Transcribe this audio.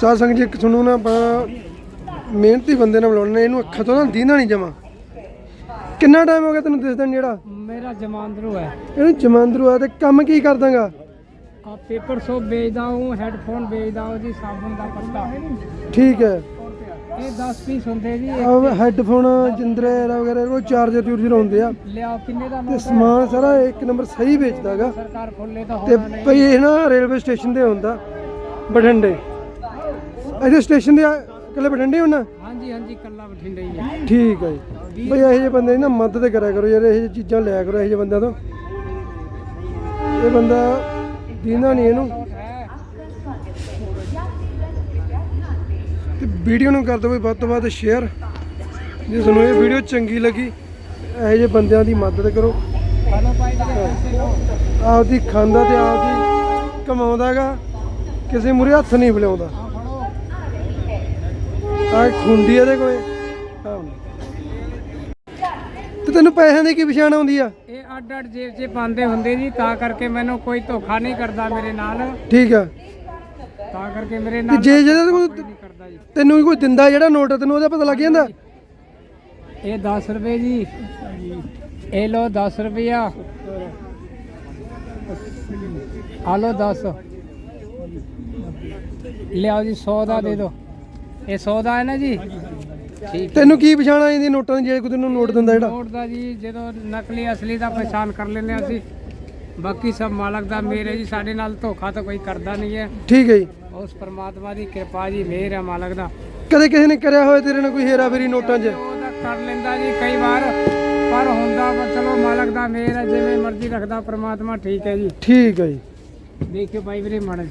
ਸਾਧ ਸੰਗਤ ਜੀ ਤੁਹਾਨੂੰ ਨਾ ਆਪਾਂ ਮਿਹਨਤੀ ਬੰਦੇ ਨਾਲ ਬੁਲਾਉਣੇ ਇਹਨੂੰ ਅੱਖਾਂ ਤੋਂ ਨਾ ਦੀਨਾ ਨਹੀਂ ਜਮਾ। ਕਿੰਨਾ ਟਾਈਮ ਹੋ ਗਿਆ ਤੈਨੂੰ ਦਿਸਦਾ ਜਿਹੜਾ? ਮੇਰਾ ਜਮਾਂਦਰੂ ਹੈ। ਇਹਨੂੰ ਜਮਾਂਦਰੂ ਆ ਤੇ ਕੰਮ ਕੀ ਕਰਦਾਗਾ? ਆ ਪੇਪਰ ਸੋਪ ਵੇਚਦਾ ਹੂੰ ਹੈੱਡਫੋਨ ਵੇਚਦਾ ਹੂੰ ਜੀ ਸਾਬਣ ਦਾ ਪੱਤਾ। ਠੀਕ ਹੈ। ਇਹ 10 ਪੀਸ ਹੁੰਦੇ ਜੀ ਹੈੱਡਫੋਨ ਜਿੰਦਰੇ ਵਗੈਰਾ ਉਹ ਚਾਰਜਰ ਚੂਰਜਰ ਹੁੰਦੇ ਆ। ਲਿਆਓ ਕਿੰਨੇ ਦਾ ਤੇ ਸਮਾਨ ਸਾਰਾ ਇੱਕ ਨੰਬਰ ਸਹੀ ਵੇਚਦਾਗਾ। ਸਰਕਾਰ ਖੋਲੇ ਤਾਂ ਤੇ ਹੋਣਾ ਨਹੀਂ। ਭਈ ਇਹ ਨਾ ਰੇਲਵੇ ਸਟੇਸ਼ਨ ਤੇ ਹੁੰਦਾ। ਬਠਿੰਡੇ। ਇਹਦੇ ਸਟੇਸ਼ਨ ਦੇ ਇਕੱਲੇ ਬਠਿੰਡੇ ਹੋਣਾ ਹਾਂਜੀ ਹਾਂਜੀ ਕੱਲਾ ਬਠਿੰਡੇ ਹੀ ਹੈ ਠੀਕ ਹੈ ਜੀ। ਭਈ ਇਹੋ ਜਿਹੇ ਬੰਦੇ ਦੀ ਨਾ ਮਦਦ ਕਰਿਆ ਕਰੋ ਯਾਰ ਇਹੋ ਜਿਹੀ ਚੀਜ਼ਾਂ ਲਿਆ ਕਰੋ ਇਹੋ ਜਿਹੇ ਬੰਦਿਆਂ ਤੋਂ। ਇਹ ਬੰਦਾ ਦੀਨਾ ਨਹੀਂ ਇਹਨੂੰ। ਤੇ ਵੀਡੀਓ ਨੂੰ ਕਰ ਦਿਓ ਵੱਧ ਤੋਂ ਵੱਧ ਸ਼ੇਅਰ ਜੇ ਤੁਹਾਨੂੰ ਇਹ ਵੀਡੀਓ ਚੰਗੀ ਲੱਗੀ ਇਹੋ ਜਿਹੇ ਬੰਦਿਆਂ ਦੀ ਮਦਦ ਕਰੋ। ਆਪਦੀ ਖਾਂਦਾ ਤੇ ਆਪਦੀ ਕਮਾਉਂਦਾਗਾ ਕਿਸੇ ਮੂਰੇ ਹੱਥ ਨਹੀਂ ਬੁਲਾਉਂਦਾ। ਆ ਖੁੰਡੀ ਇਹਦੇ ਕੋਲੇ। ਤੇ ਤੈਨੂੰ ਪੈਸਿਆਂ ਦੀ ਕੀ ਪਛਾਣ ਆਉਂਦੀ ਆ? ਇਹ ਅੱਡ ਅੱਡ ਜੇਬ 'ਚ ਪਾਉਂਦੇ ਹੁੰਦੇ ਜੀ ਤਾਂ ਕਰਕੇ ਮੈਨੂੰ ਕੋਈ ਧੋਖਾ ਨਹੀਂ ਕਰਦਾ ਮੇਰੇ ਨਾਲ। ਠੀਕ ਆ। ਤਾਂ ਕਰਕੇ ਮੇਰੇ ਤੇ ਨਾਲ ਜੇ ਕੋਲ ਕੋਈ ਨਹੀਂ ਕਰਦਾ ਜੀ। ਤੈਨੂੰ ਕੋਈ ਦਿੰਦਾ ਜਿਹੜਾ ਨੋਟ ਆ, ਤੈਨੂੰ ਉਹਦਾ ਪਤਾ ਲੱਗ ਜਾਂਦਾ? ਇਹ 10 ਰੁਪਏ ਜੀ। ਇਹ ਲੋ 10 ਰੁਪਿਆ ਆ ਲੋ 10 ਲਿਆਓ ਜੀ 100 ਦਾ ਦੇ ਦਿਓ। ਇਹ 100 ਦਾ ਹੈ ਨਾ ਜੀ? ਠੀਕ ਤੈਨੂੰ ਕੀ ਪਛਾਣ ਆ ਜਾਂਦੀ ਨੋਟਾਂ ਦੀ ਜੇ ਕੋਈ ਤੈਨੂੰ ਨੋਟ ਦਿੰਦਾ ਜਿਹੜਾ? ਨੋਟ ਦਾ ਜੀ ਜਦੋਂ ਨਕਲੀ ਅਸਲੀ ਦਾ ਪਛਾਣ ਕਰ ਲੈਂਦੇ ਹਾਂ ਅਸੀਂ। ਬਾਕੀ ਸਭ ਮਾਲਕ ਦਾ ਮੇਰੇ ਜੀ ਸਾਡੇ ਨਾਲ ਧੋਖਾ ਤਾਂ ਕੋਈ ਕਰਦਾ ਨਹੀਂ ਹੈ। ਠੀਕ ਹੈ ਜੀ। ਉਸ ਪਰਮਾਤਮਾ ਦੀ ਕਿਰਪਾ ਜੀ ਮਿਹਰ ਹੈ ਮਾਲਕ ਦਾ। ਕਦੇ ਕਿਸੇ ਨੇ ਕਰਿਆ ਹੋਇਆ ਤੇਰੇ ਨਾਲ ਕੋਈ ਹੇਰਾ ਫੇਰੀ ਨੋਟਾਂ 'ਚ? ਉਹਦਾ ਕਰ ਲੈਂਦਾ ਜੀ ਕਈ ਵਾਰ ਪਰ ਹੁੰਦਾ ਵਾ ਚਲੋ ਮਾਲਕ ਦਾ ਮਿਹਰ ਹੈ ਜਿਵੇਂ ਮਰਜ਼ੀ ਰੱਖਦਾ ਪਰਮਾਤਮਾ ਠੀਕ ਹੈ ਜੀ। ਠੀਕ ਹੈ ਜੀ। ਦੇਖਿਓ ਭਾਈ ਵੀਰੇ ਮਾੜਾ।